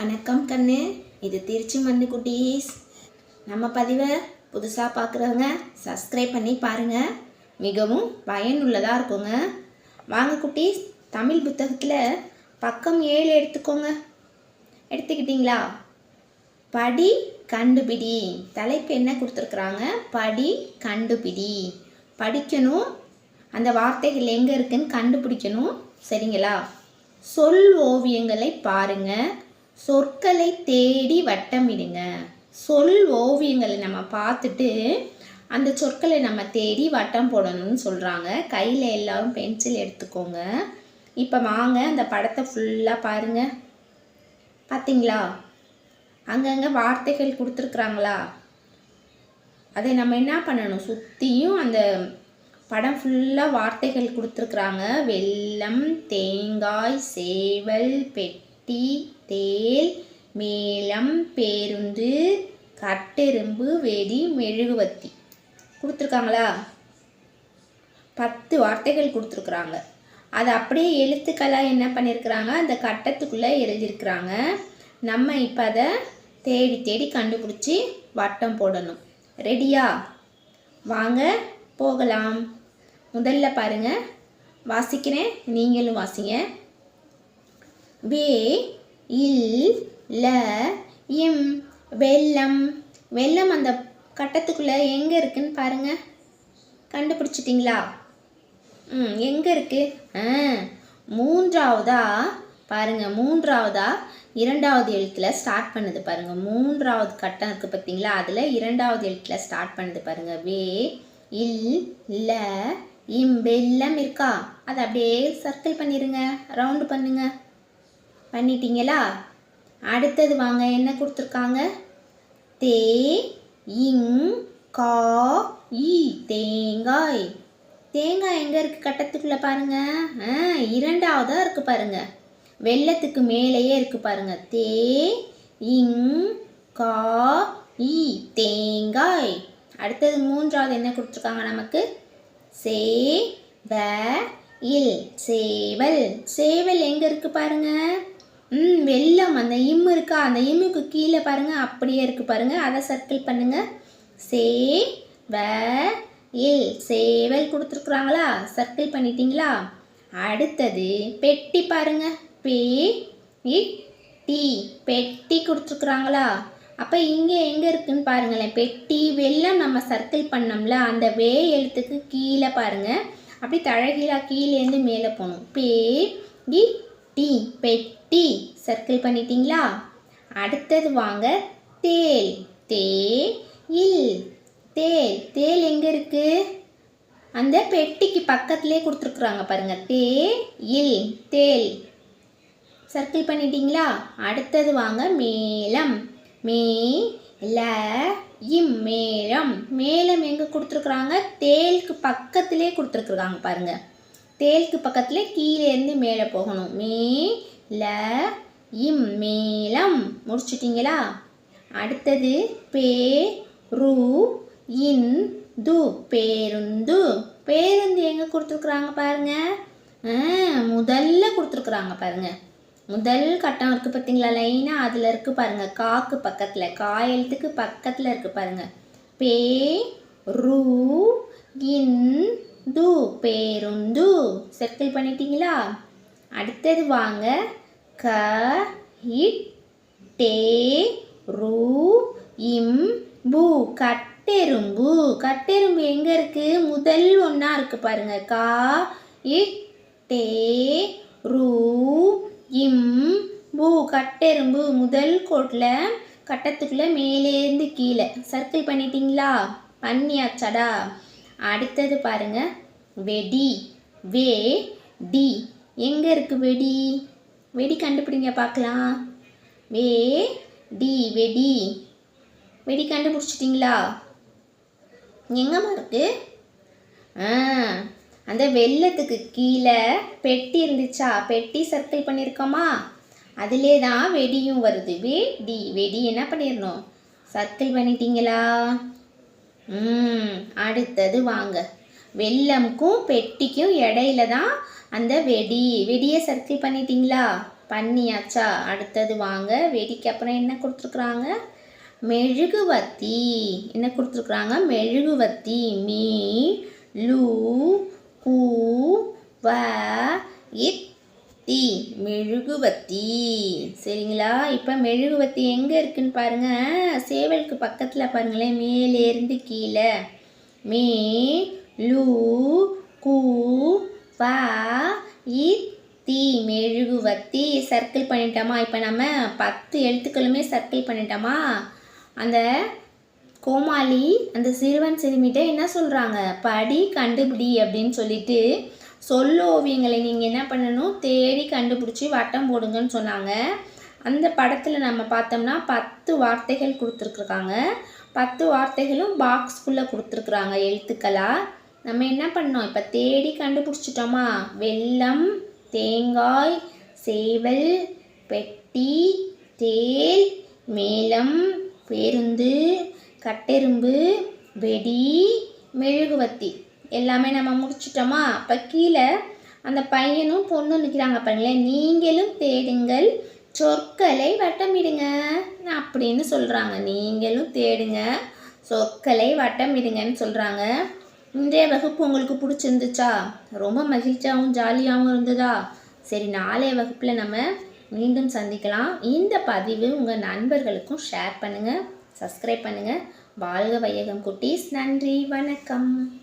வணக்கம் கண்ணு. இது திருச்சி மண்ணு குட்டீஸ். நம்ம பதிவை புதுசாக பார்க்குறவங்க சப்ஸ்கிரைப் பண்ணி பாருங்கள் மிகவும் பயனுள்ளதாக இருக்குங்க. வாங்க குட்டீஸ் தமிழ் புத்தகத்தில் பக்கம் ஏழு எடுத்துக்கோங்க. எடுத்துக்கிட்டிங்களா? படி கண்டுபிடி. தலைப்பு என்ன கொடுத்துருக்குறாங்க? படி கண்டுபிடி. படிக்கணும். அந்த வார்த்தைகள் எங்கே இருக்குன்னு கண்டுபிடிக்கணும். சரிங்களா? சொல் ஓவியங்களை பாருங்கள் சொற்களை தேடி வட்டமிடுங்க. சொல் ஓவியங்களை நம்ம பார்த்துட்டு அந்த சொற்களை நம்ம தேடி வட்டம் போடணும்னு சொல்கிறாங்க கையில் எல்லாரும் பென்சில் எடுத்துக்கோங்க. இப்போ வாங்க அந்த படத்தை ஃபுல்லாக பாருங்கள் பார்த்தீங்களா அங்கங்கே வார்த்தைகள் கொடுத்துருக்குறாங்களா? அதை நம்ம என்ன பண்ணணும்? சுற்றியும் அந்த படம் ஃபுல்லாக வார்த்தைகள் கொடுத்துருக்குறாங்க. வெள்ளம் தேங்காய் சேவல் பெட்டி தேல் மேளம் பேருந்து கட்டெரும்பு வெடி மெழுகுவத்தி. கொடுத்துருக்காங்களா? பத்து வார்த்தைகள் கொடுத்துருக்குறாங்க. அதை அப்படியே எழுத்துக்களாக என்ன பண்ணியிருக்கிறாங்க அந்த கட்டத்துக்குள்ளே எழுதியிருக்கிறாங்க நம்ம இப்போ அதை தேடி தேடி கண்டுபிடிச்சி வட்டம் போடணும். ரெடியா வாங்க போகலாம். முதல்ல பாருங்கள் வாசிக்கிறேன் நீங்களும் வாசிங்க. வே இல் ல இம் வெள்ளம். வெள்ளம் அந்த கட்டத்துக்குள்ளே எங்கே இருக்குன்னு பாருங்கள் கண்டுபிடிச்சிட்டிங்களா? ம் எங்கே இருக்குது ஆ மூன்றாவதா? பாருங்க மூன்றாவதா? இரண்டாவது எழுத்தில் ஸ்டார்ட் பண்ணுது பாருங்கள் மூன்றாவது கட்டம் இருக்குது பார்த்தீங்களா அதில் இரண்டாவது எழுத்தில் ஸ்டார்ட் பண்ணுது பாருங்கள் வே இல் ல இம் வெள்ளம் இருக்கா? அதை அப்படியே சர்க்கிள் பண்ணிடுங்க ரவுண்டு பண்ணுங்கள் பண்ணிட்டீங்களா? அடுத்தது வாங்க என்ன கொடுத்துருக்காங்க? தே இங் கா இ தேங்காய். தேங்காய் எங்கே இருக்குது கட்டத்துக்குள்ளே பாருங்கள் ஆ இரண்டாவதாக இருக்குது பாருங்கள் வெள்ளத்துக்கு மேலேயே இருக்குது பாருங்கள் தே இங் கா இ தேங்காய். அடுத்தது மூன்றாவது என்ன கொடுத்துருக்காங்க நமக்கு? சே வ இல் சேவல். சேவல் எங்கே இருக்குது பாருங்கள் வெள்ளம் அந்த இம் இருக்கா? அந்த இம்முக்கு கீழே பாருங்கள் அப்படியே இருக்குது பாருங்கள் அதை சர்க்கிள் பண்ணுங்கள் சே வ இல். சேவல் கொடுத்துருக்குறாங்களா? சர்க்கிள் பண்ணிட்டீங்களா? அடுத்தது பெட்டி பாருங்க. பே இட் டி. பெட்டி கொடுத்துருக்குறாங்களா? அப்போ இங்கே எங்கே இருக்குன்னு பாருங்களேன். பெட்டி வெள்ளம் நம்ம சர்க்கிள் பண்ணோம்ல அந்த வே எழுத்துக்கு கீழே பாருங்க. அப்படி தழகீழாக கீழேருந்து மேலே போகணும். பே இ டி பெட்டி. சர்க்கிள் பண்ணிட்டீங்களா? அடுத்தது வாங்க தேல். தே இல். தேல். தேல் எங்கே இருக்கு? அந்த பெட்டிக்கு பக்கத்துலேயே கொடுத்துருக்குறாங்க பாருங்க. தே இல். தேல். சர்க்கிள் பண்ணிட்டீங்களா? அடுத்தது வாங்க மேளம். மே ல இம் மேளம். மேலம் எங்கே கொடுத்துருக்குறாங்க? தேலுக்கு பக்கத்திலே கொடுத்துருக்குறாங்க பாருங்கள் தேலுக்கு பக்கத்தில் கீழே இருந்து மேலே போகணும். மே ல இம் மேளம். முடிச்சிட்டிங்களா? அடுத்தது பே ரு இன் து பேருந்து. பேருந்து எங்கே கொடுத்துருக்குறாங்க பாருங்க. முதல்ல கொடுத்துருக்குறாங்க பாருங்க. முதல் கட்டம் இருக்குது பார்த்தீங்களா லைனாக அதில் இருக்குது பாருங்க. காக்கு பக்கத்தில் காயெழுத்துக்கு பக்கத்தில் இருக்குது பாருங்க. பே ரு இன் து பேருந்து சர்க்கிள் பண்ணிட்டீங்களா? அடுத்தது வாங்க. க இட் டே ரு இம் பூ. கட்டெரும்பு. கட்டெரும்பு எங்கே இருக்குது முதல் ஒன்றா இருக்குது பாருங்கள் கா இட் டே ரு இம் பூ. கட்டெரும்பு முதல் கோட்டில் கட்டத்துக்குள்ளே மேலேருந்து கீழே. சர்க்கிள் பண்ணிட்டீங்களா? பண்ணியாச்சாடா? அடுத்தது பாருங்க. வெடி. வே டி. எங்கே இருக்கு வெடி? வெடி கண்டுபிடிங்க பார்க்கலாம். வே டி வெடி. வெடி கண்டுபிடிச்சிட்டிங்களா? எங்கம்மா இருக்கு? ஆ அந்த வெள்ளத்துக்கு கீழே பெட்டி இருந்துச்சா? பெட்டி சர்க்கிள் பண்ணியிருக்கோமா? அதிலே தான் வெடியும் வருது. வெடி வெடி என்ன பண்ணிடணும் சர்க்கிள் பண்ணிட்டீங்களா? அடுத்தது வாங்க. வெள்ளம்க்கும் பெட்டிக்கும் இடையில தான் அந்த வெடி வெடியை சர்க்கிள் பண்ணிட்டீங்களா? பண்ணியாச்சா அடுத்தது வாங்க. வெடிக்கு அப்புறம் என்ன கொடுத்துருக்குறாங்க? மெழுகுவத்தி என்ன கொடுத்துருக்குறாங்க? மெழுகுவத்தி மீ லூ கூ வ இத் தி மெழுகுவத்தி சரிங்களா? இப்போ மெழுகுவத்தி எங்கே இருக்குன்னு பாருங்கள் சேவலுக்கு பக்கத்தில் பாருங்களேன். மேலேருந்து கீழே. மே லூ கூ பா இ தி. மெழுகுவத்தி சர்க்கிள் பண்ணிட்டோமா? இப்போ நம்ம பத்து எழுத்துக்களுமே சர்க்கிள் பண்ணிட்டோமா? அந்த கோமாளி அந்த சிறுவன் சிறுமிட்ட என்ன சொல்கிறாங்க படி கண்டுபிடி அப்படின்னு சொல்லிட்டு சொல் ஓவியங்களை நீங்கள் என்ன பண்ணணும்? தேடி கண்டுபிடிச்சி வட்டம் போடுங்கன்னு சொன்னாங்க. அந்த படத்தில் நம்ம பார்த்தோம்னா பத்து வார்த்தைகள் கொடுத்துருக்குறாங்க பத்து வார்த்தைகளும் பாக்ஸ்குள்ளே கொடுத்துருக்குறாங்க எழுத்துக்களாக நம்ம என்ன பண்ணோம்? இப்போ தேடி கண்டுபிடிச்சிட்டோமா? வெள்ளம் தேங்காய் சேவல் பெட்டி தேல் மேளம் பேருந்து கட்டெரும்பு வெடி மெழுகுவத்தி. எல்லாமே நம்ம முடிச்சிட்டோமா? அப்போ கீழே அந்த பையனும் பொண்ணும் நிற்கிறாங்க பாருங்களேன். நீங்களும் தேடுங்கள். சொற்களை வட்டமிடுங்க. அப்படின்னு சொல்கிறாங்க நீங்களும் தேடுங்க. சொற்களை வட்டமிடுங்கன்னு சொல்கிறாங்க இன்றைய வகுப்பு உங்களுக்கு பிடிச்சிருந்துச்சா? ரொம்ப மகிழ்ச்சியாகவும் ஜாலியாகவும் இருந்ததா? சரி நாளைய வகுப்பில் நம்ம மீண்டும் சந்திக்கலாம். இந்த பதிவு உங்கள் நண்பர்களுக்கும் ஷேர் பண்ணுங்கள் சப்ஸ்கிரைப் பண்ணுங்கள் வாழ்க வையகம் குட்டீஸ். நன்றி. வணக்கம்.